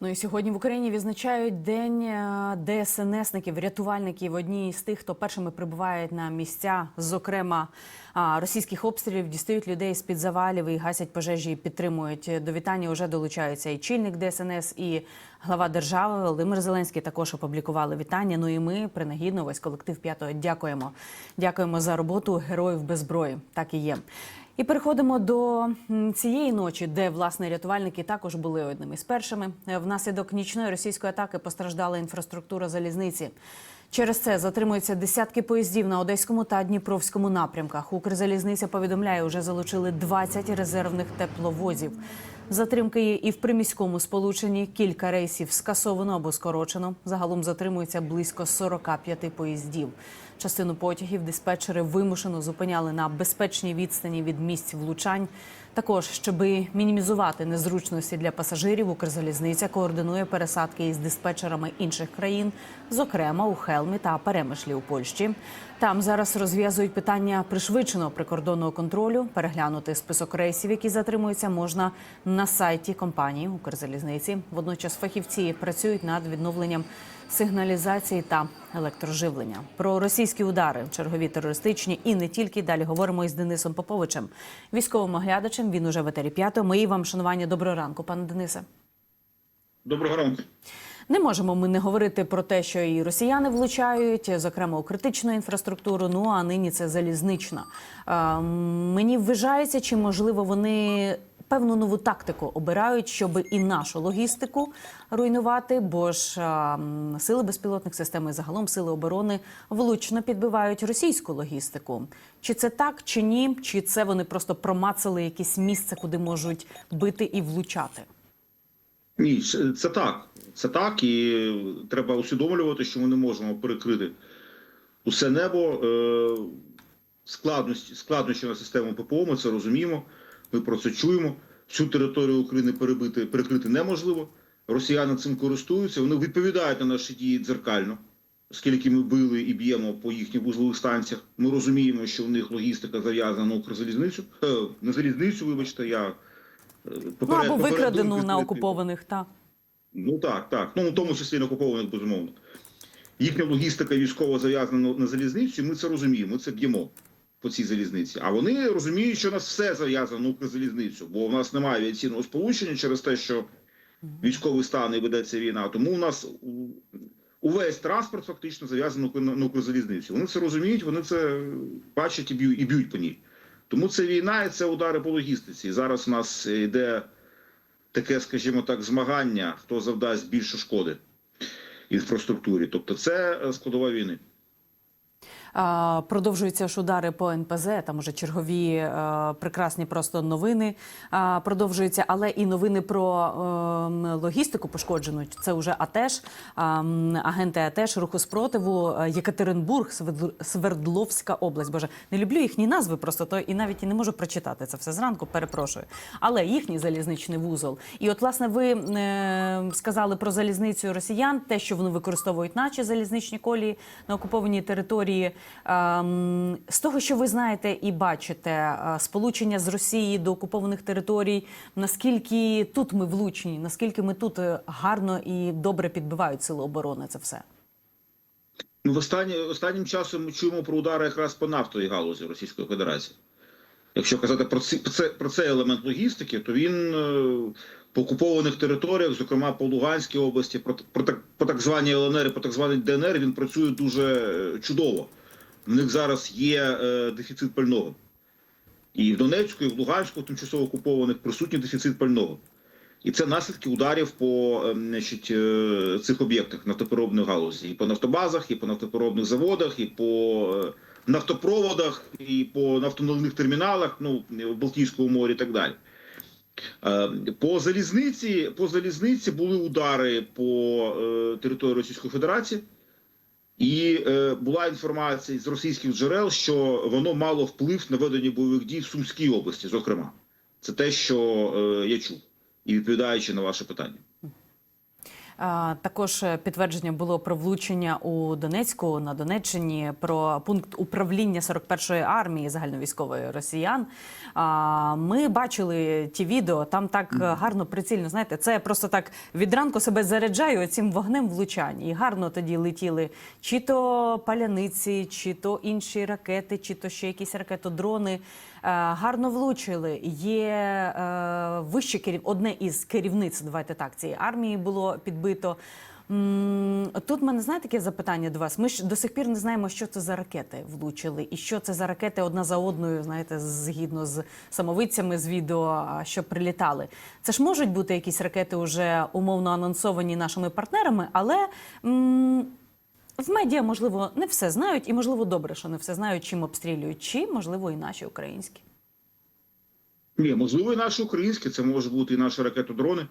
Ну і сьогодні в Україні відзначають день е, ДСНСників, рятувальників. Одні з тих, хто першими прибувають на місця, зокрема російських обстрілів, дістають людей з під завалів і гасять пожежі. і Підтримують до вітання. Вже долучаються і чільник ДСНС, і глава держави Володимир Зеленський також опублікували вітання. Ну і ми принагідно весь колектив п'ятого дякуємо. Дякуємо за роботу героїв без зброї. Так і є. І переходимо до цієї ночі, де власне рятувальники також були одними з першими. Е, Внаслідок нічної російської атаки постраждала інфраструктура залізниці. Через це затримуються десятки поїздів на одеському та дніпровському напрямках. Укрзалізниця повідомляє, вже залучили 20 резервних тепловозів. Затримки є і в приміському сполученні. Кілька рейсів скасовано або скорочено. Загалом затримується близько 45 поїздів. Частину потягів диспетчери вимушено зупиняли на безпечній відстані від місць влучань. Також, щоб мінімізувати незручності для пасажирів, Укрзалізниця координує пересадки із диспетчерами інших країн, зокрема у Хелмі та Перемишлі у Польщі. Там зараз розв'язують питання пришвидшеного прикордонного контролю. Переглянути список рейсів, які затримуються, можна на сайті компанії Укрзалізниці. Водночас фахівці працюють над відновленням сигналізації та електроживлення. Про російські удари, чергові терористичні і не тільки. Далі говоримо із Денисом Поповичем, військовим оглядачем. Він уже в етері п'ятого. Мої вам шанування. Доброго ранку, пане Денисе. Доброго ранку. Не можемо ми не говорити про те, що і росіяни влучають, зокрема у критичну інфраструктуру. Ну а нині це залізнична. Е, мені вважається, чи можливо вони певну нову тактику обирають, щоб і нашу логістику руйнувати. Бо ж м, сили безпілотних систем і загалом сили оборони влучно підбивають російську логістику. Чи це так, чи ні? Чи це вони просто промацали якесь місце, куди можуть бити і влучати? Ні, це так. Це так, і треба усвідомлювати, що ми не можемо перекрити усе небо. Е, Складності, складнощі на систему ППО, ми це розуміємо. Ми про це чуємо. Всю територію України перебити, перекрити неможливо. Росіяни цим користуються. Вони відповідають на наші дії дзеркально, оскільки ми били і б'ємо по їхніх вузлових станціях. Ми розуміємо, що в них логістика зав'язана на Укрзалізницю. Е, на залізницю, вибачте, я. е, Ну або викрадену на окупованих та. Ну так, так. Ну, в тому числі на окупованих, безумовно. Їхня логістика військова зав'язана на, на залізницю, і ми це розуміємо, ми це б'ємо по цій залізниці. А вони розуміють, що у нас все зав'язано на Укрзалізницю, бо в нас немає авіаційного сполучення через те, що військовий стан і ведеться війна. Тому у нас увесь транспорт фактично зав'язаний на, на Укрзалізницю. Вони це розуміють, вони це бачать і б'ють, і б'ють по ній. Тому це війна і це удари по логістиці. І зараз у нас йде таке, скажімо так, змагання, хто завдасть більше шкоди інфраструктурі. Тобто, це е, складова війни. Продовжуються ж удари по НПЗ. Там уже чергові е, прекрасні просто новини продовжуються, але і новини про ем, логістику пошкоджену. Це вже АТЕШ, агенти АТЕШ, руху спротиву, е, Єкатеринбург, Свердловська область. Боже, не люблю їхні назви, просто то і навіть і не можу прочитати це все зранку. Перепрошую. Але їхній залізничний вузол. І от, власне, ви е, сказали про залізницю росіян, те, що вони використовують наші залізничні колії на окупованій території. Ем, З того, що ви знаєте і бачите, е, сполучення з Росії до окупованих територій, наскільки тут ми влучні, наскільки ми тут е, гарно і добре підбивають сили оборони, це все. Ну, в останні, останнім часом ми чуємо про удари якраз по нафтовій галузі Російської Федерації. Якщо казати про, ці, про, це, про цей елемент логістики, то він е, по окупованих територіях, зокрема по Луганській області, про, про, так, по так званій ЛНР по так званій ДНР, він працює дуже е, чудово. В них зараз є е, дефіцит пального. І в Донецьку, і в Луганську, тимчасово окупованих, присутній дефіцит пального. І це наслідки ударів по е, значить, е, цих об'єктах нафтопереробної галузі. І по нафтобазах, і по нафтопереробних заводах, і по нафтопроводах, і по нафтоналивних терміналах, ну, в Балтійському морі і так далі. По залізниці, по залізниці були удари по території Російської Федерації, і е, була інформація з російських джерел, що воно мало вплив на ведення бойових дій в Сумській області, зокрема. Це те, що е, я чув, і відповідаючи на ваше питання. Також е, підтвердження було про влучення у Донецьку на Донеччині про пункт управління 41-ї армії загальновійськової росіян. Ми бачили ті відео, там так е, гарно прицільно. Знаєте, це просто так від ранку себе заряджаю цим вогнем влучань. І гарно тоді летіли чи то паляниці, чи то інші ракети, чи то ще якісь ракетодрони. Е, Гарно влучили. Є е, вище керів... одне із керівниць, давайте так, цієї армії було підбито. Тут мене знаєте таке запитання до вас. Ми ж до сих пір не знаємо, що це за ракети влучили, і що це за ракети одна за одною, знаєте, згідно з самовидцями з відео, що прилітали. Це ж можуть бути якісь ракети, уже умовно анонсовані нашими партнерами, але. м, в медіа, можливо, не все знають, і можливо добре, що не все знають, чим обстрілюють, чи можливо і наші українські. Ні, можливо, і наші українські, це може бути і наші ракетодрони,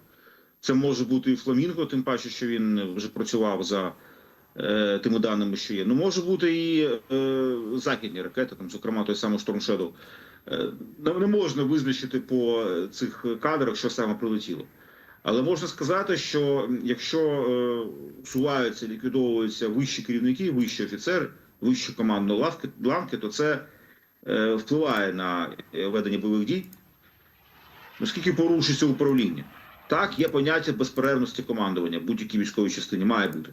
це може бути і Фламінго, тим паче, що він вже працював за е, тими даними, що є. Ну, може бути і е, західні ракети, там, зокрема, той самий Storm Shadow. Е, не можна визначити по цих кадрах, що саме прилетіло. Але можна сказати, що якщо е, усуваються, ліквідовуються вищі керівники, вищі офіцери, вищі командні лавки, ланки, то це е, впливає на е, ведення бойових дій. Наскільки порушується управління? Так, є поняття безперервності командування будь-якій військовій частині має бути.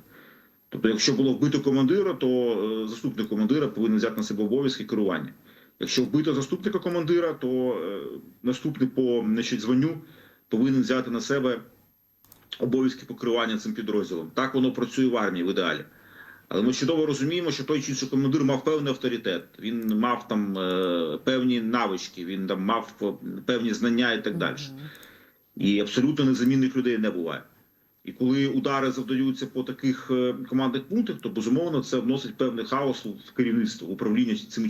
Тобто, якщо було вбито командира, то заступник командира повинен взяти на себе обов'язки керування. Якщо вбито заступника командира, то наступний по значить, званню повинен взяти на себе обов'язки покривання цим підрозділом. Так воно працює в армії в ідеалі. Але ми чудово розуміємо, що той чи інший командир мав певний авторитет, він мав там е, певні навички, він там мав е, певні знання і так далі. І абсолютно незамінних людей не буває. І коли удари завдаються по таких е, командних пунктах, то безумовно це вносить певний хаос в керівництво, в управління цими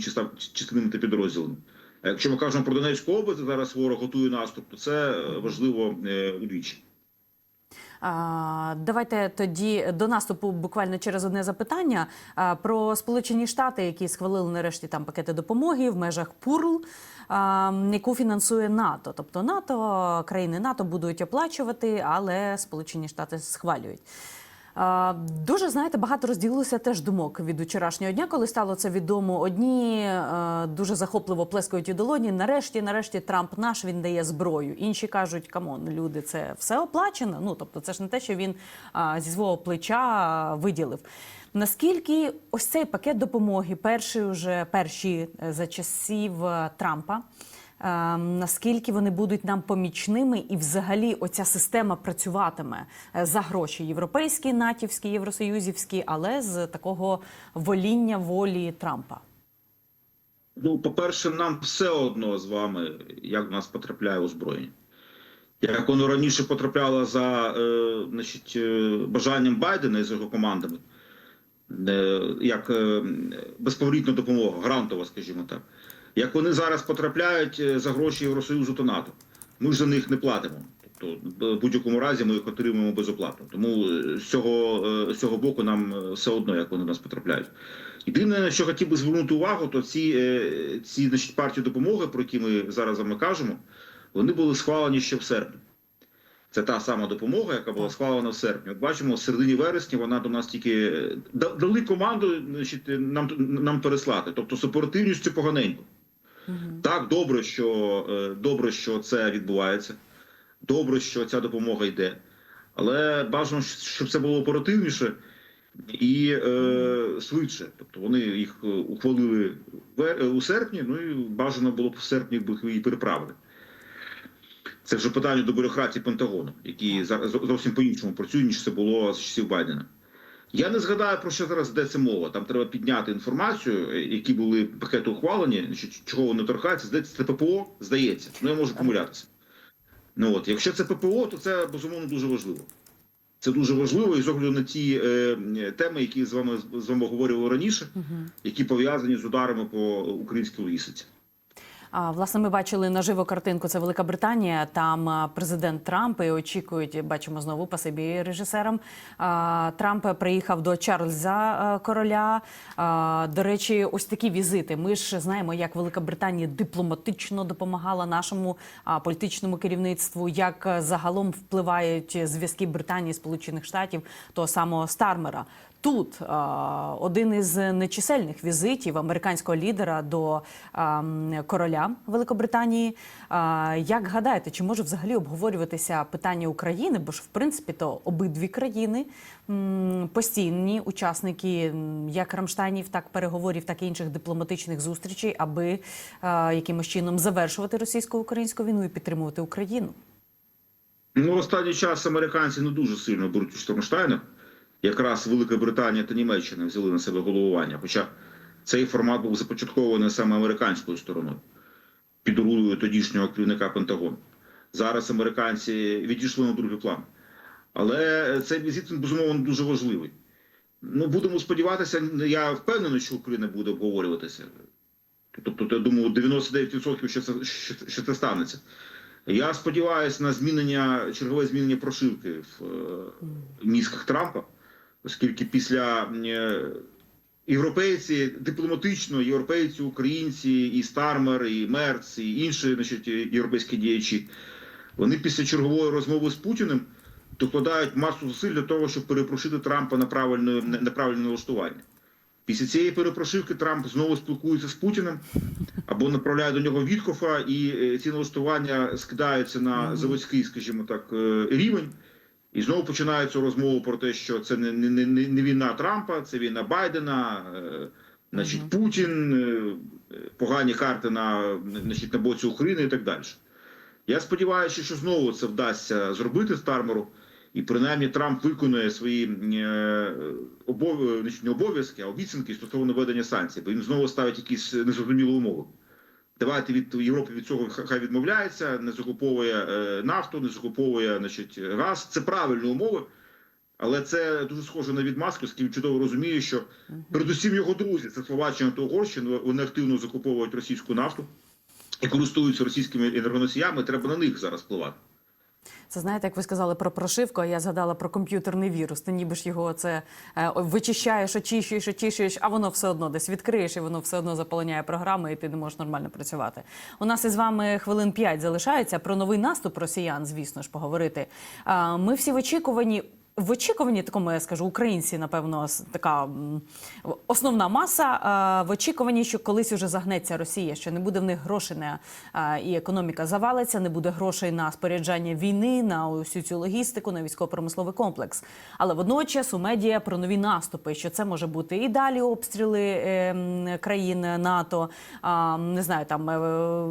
частинами та підрозділами. Якщо ми кажемо про Донецьку область, зараз ворог готує наступ, то це е, важливо е, удвічі. Давайте тоді до наступу буквально через одне запитання про Сполучені Штати, які схвалили нарешті там пакети допомоги в межах ПУРЛ, яку фінансує НАТО. Тобто НАТО, країни НАТО будуть оплачувати, але Сполучені Штати схвалюють. Дуже знаєте, багато розділилося теж думок від вчорашнього дня, коли стало це відомо. Одні е, дуже захопливо плескають у долоні. Нарешті, нарешті, Трамп наш він дає зброю. Інші кажуть, камон, люди, це все оплачено. Ну тобто, це ж не те, що він зі свого плеча виділив. Наскільки ось цей пакет допомоги, перший уже перші е, за часів е, Трампа. Е, Наскільки вони будуть нам помічними, і взагалі оця система працюватиме е, за гроші європейські, натівські, євросоюзівські, але з такого воління волі Трампа. Ну, по-перше, нам все одно з вами, як в нас потрапляє озброєння. Як воно раніше потрапляло за е, значить, е, бажанням Байдена і з його командами, е, як е, безповорітна допомога, грантова, скажімо так. Як вони зараз потрапляють е, за гроші Євросоюзу та НАТО, ми ж за них не платимо. Тобто, в будь-якому разі ми їх отримуємо безоплатно. Тому е, з цього, е, з цього боку нам все одно, як вони нас потрапляють. Єдине, на що хотів би звернути увагу, то ці, ці значить, партії допомоги, про які ми зараз вами кажемо, вони були схвалені ще в серпні. Це та сама допомога, яка була схвалена в серпні. От бачимо, в середині вересня вона до нас тільки дали команду значить, нам, нам переслати. Тобто з оперативністю поганенько. Так, добре, що е, добре, що це відбувається. Добре, що ця допомога йде. Але бажано, щоб це було оперативніше і е, швидше. Тобто вони їх е, ухвалили е, у серпні, ну і бажано було б в серпні їх її переправили. Це вже питання до бюрократії Пентагону, які зараз зовсім по-іншому працюють, ніж це було з часів Байдена. Я не згадаю, про що зараз йдеться мова. Там треба підняти інформацію, е, які були пакети ухвалені, чого вони торкаються. Здається, це ППО, здається. Ну я можу помилятися. Ну от, якщо це ППО, то це безумовно дуже важливо. Це дуже важливо і з огляду на ті е, теми, які з вами з вами говорили раніше, які пов'язані з ударами по українській логістиці. Власне, ми бачили наживо картинку. Це Велика Британія. Там президент Трамп і очікують. Бачимо знову пасибі режисерам. А, Трамп приїхав до Чарльза короля. До речі, ось такі візити. Ми ж знаємо, як Велика Британія дипломатично допомагала нашому політичному керівництву, як загалом впливають зв'язки Британії Сполучених Штатів того самого Стармера. Тут один із нечисельних візитів американського лідера до короля Великобританії. Як гадаєте, чи може взагалі обговорюватися питання України? Бо ж в принципі то обидві країни постійні учасники як Рамштайнів, так переговорів, так і інших дипломатичних зустрічей, аби якимось чином завершувати російсько-українську війну і підтримувати Україну. Ну, останній час американці не дуже сильно беруть у Штормштайна. Якраз Велика Британія та Німеччина взяли на себе головування. Хоча цей формат був започаткований саме американською стороною під рулою тодішнього керівника Пентагону. Зараз американці відійшли на другий план. Але цей візит безумовно дуже важливий. Ну, будемо сподіватися, я впевнений, що Україна буде обговорюватися. Тобто, я думаю, 99% що це, що, це станеться. Я сподіваюся на змінення чергове змінення прошивки в е, мізках Трампа, оскільки після е, європейці дипломатично, європейці, українці, і Стармер, і Мерц, і інші значить, європейські діячі, вони після чергової розмови з Путіним докладають масу зусиль для того, щоб перепрошити Трампа на правильне, на правильне налаштування. Після цієї перепрошивки Трамп знову спілкується з Путіним або направляє до нього Віткофа, і е, ці налаштування скидаються на заводський, скажімо так, е, рівень. І знову починається розмова про те, що це не, не, не, не війна Трампа, це війна Байдена, е, значить, Мгм. Путін, е, погані карти на, значить, на боці України і так далі. Я сподіваюся, що знову це вдасться зробити Стармеру, і принаймні Трамп виконує свої е, обов... значить, не обов'язки, а обіцянки стосовно ведення санкцій, бо він знову ставить якісь незрозумілі умови. Давайте від Європи від цього хай відмовляється, не закуповує е, нафту, не закуповує значить, газ. Це правильні умови, але це дуже схоже на відмазку, оскільки чудово розуміє, що передусім його друзі, це Словаччина та Угорщина, вони активно закуповують російську нафту і користуються російськими енергоносіями. Треба на них зараз впливати. Це знаєте, як ви сказали про прошивку, а я згадала про комп'ютерний вірус. Ти ніби ж його це е, вичищаєш, очищуєш, очищуєш, а воно все одно десь відкриєш, і воно все одно заполоняє програми, і ти не можеш нормально працювати. У нас із вами хвилин 5 залишається про новий наступ росіян, звісно ж, поговорити. Ми всі в очікуванні. В очікуванні такому я скажу, українці, напевно, така основна маса в очікуванні, що колись уже загнеться Росія, що не буде в них грошей на і економіка завалиться, не буде грошей на споряджання війни, на усю цю логістику, на військово-промисловий комплекс. Але водночас у медіа про нові наступи, що це може бути і далі обстріли е, країн НАТО. Не знаю, там е,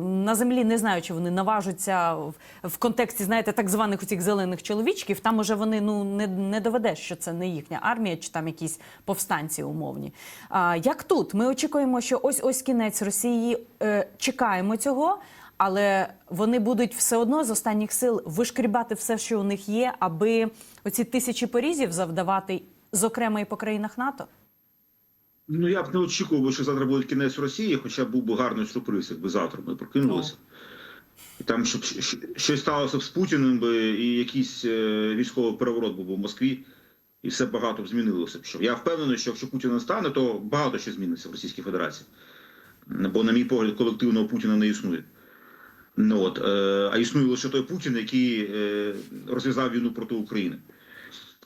на землі не знаю, чи вони наважуться в контексті, знаєте, так званих у цих зелених чоловічків. Там уже вони ну не, не доведеш, що це не їхня армія, чи там якісь повстанці умовні. А, як тут ми очікуємо, що ось ось кінець Росії. Е, чекаємо цього. Але вони будуть все одно з останніх сил вишкрібати все, що у них є, аби оці тисячі порізів завдавати, зокрема і по країнах НАТО. Ну я б не очікував, що завтра буде кінець Росії, хоча був би гарний сюрприз, якби завтра ми прокинулися. І там щоб щось сталося б з Путіним би, і якийсь е, військовий переворот був в Москві, і все багато б змінилося б. Я впевнений, що якщо Путін не стане, то багато що зміниться в Російській Федерації. Бо, на мій погляд, колективного Путіна не існує. Ну, от, е, а існує лише той Путін, який е, розв'язав війну проти України.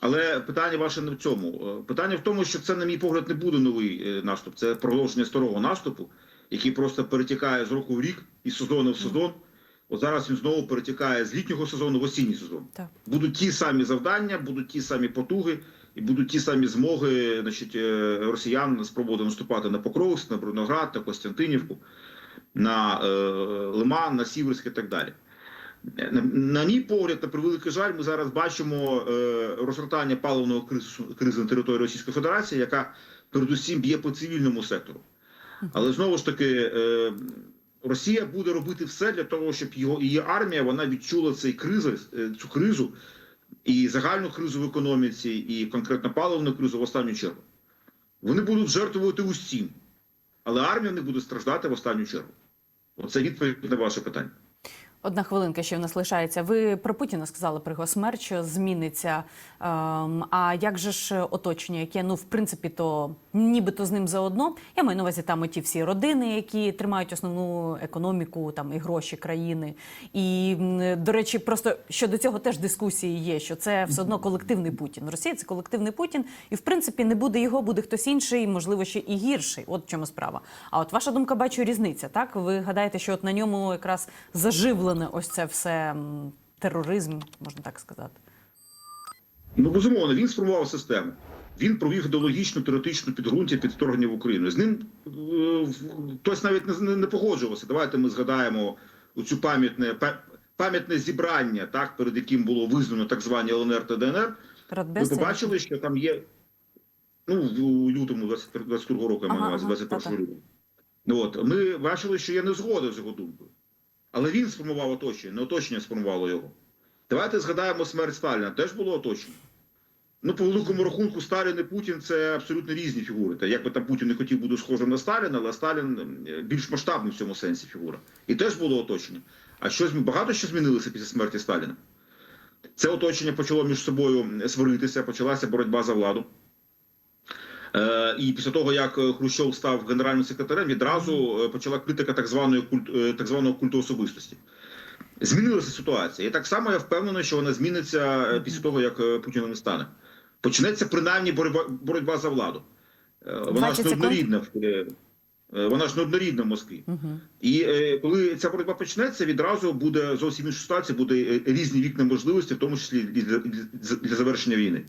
Але питання ваше не в цьому. Е, Питання в тому, що це, на мій погляд, не буде новий е, наступ. Це продовження старого наступу, який просто перетікає з року в рік і сезону в сезон. От зараз він знову перетікає з літнього сезону в осінній сезон. Так. Будуть ті самі завдання, будуть ті самі потуги, і будуть ті самі змоги значить, е, росіян спробувати наступати на Покровськ, на Бруноград, на Костянтинівку, на е, Лиман, на Сіверськ і так далі. На, на мій погляд, на превеликий жаль, ми зараз бачимо е, розгортання паливного кризу, кризи на території Російської Федерації, яка передусім б'є по цивільному сектору. Але знову ж таки, е, Росія буде робити все для того, щоб його її армія вона відчула цей кризи, е, цю кризу і загальну кризу в економіці, і конкретно паливну кризу в останню чергу. Вони будуть жертвувати усім, але армія не буде страждати в останню чергу. Оце відповідь на ваше питання. Одна хвилинка ще в нас лишається. Ви про Путіна сказали про його смерть, що зміниться. Ем, а як же ж оточення, яке ну в принципі то нібито з ним заодно? Я маю на увазі там оті всі родини, які тримають основну економіку, там і гроші країни. І до речі, просто щодо цього теж дискусії є, що це все одно колективний Путін. Росія це колективний Путін, і в принципі не буде його, буде хтось інший, можливо, ще і гірший. От в чому справа. А от ваша думка, бачу, різниця. Так ви гадаєте, що от на ньому якраз заживлене ось це все тероризм, можна так сказати. Ну безумовно, він сформував систему. Він провів ідеологічну теоретичну підґрунтя під вторгнення в Україну. З ним е, хтось навіть не, не, погоджувався. Давайте ми згадаємо цю пам'ятне пам'ятне зібрання, так перед яким було визнано так звані ЛНР та ДНР. Ви Радбез це- побачили, що там є. Ну, в лютому 22 року, я маю Ага, увазі, ага, 21 та-та. лютого. Ну, от, ми бачили, що я не згоден з його думкою. Але він сформував оточення, не оточення сформувало його. Давайте згадаємо смерть Сталіна. Теж було оточення. Ну, по великому рахунку, Сталін і Путін це абсолютно різні фігури. Та як би там Путін не хотів бути схожим на Сталіна, але Сталін е, більш масштабний в цьому сенсі фігура. І теж було оточення. А щось багато що змінилося після смерті Сталіна. Це оточення почало між собою сваритися, почалася боротьба за владу. Е, і після того, як е, Хрущов став генеральним секретарем, відразу е, почала критика так званої культ, так званого культу особистості. Змінилася ситуація. І так само я впевнений, що вона зміниться після того, як Путіна не стане. Почнеться принаймні боротьба, боротьба за владу. Вона ж секунд. неоднорідна в е, е, вона ж неоднорідна в Москві. Мгм. І е, коли ця боротьба почнеться, відразу буде зовсім інша ситуація, буде різні вікна можливості, в тому числі і для, для, для завершення війни.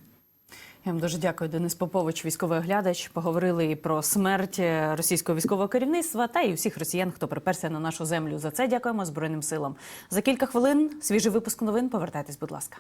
Я вам дуже дякую, Денис Попович, військовий оглядач. Поговорили і про смерть російського військового керівництва та і усіх росіян, хто приперся на нашу землю. За це дякуємо Збройним силам. За кілька хвилин свіжий випуск новин. Повертайтесь, будь ласка.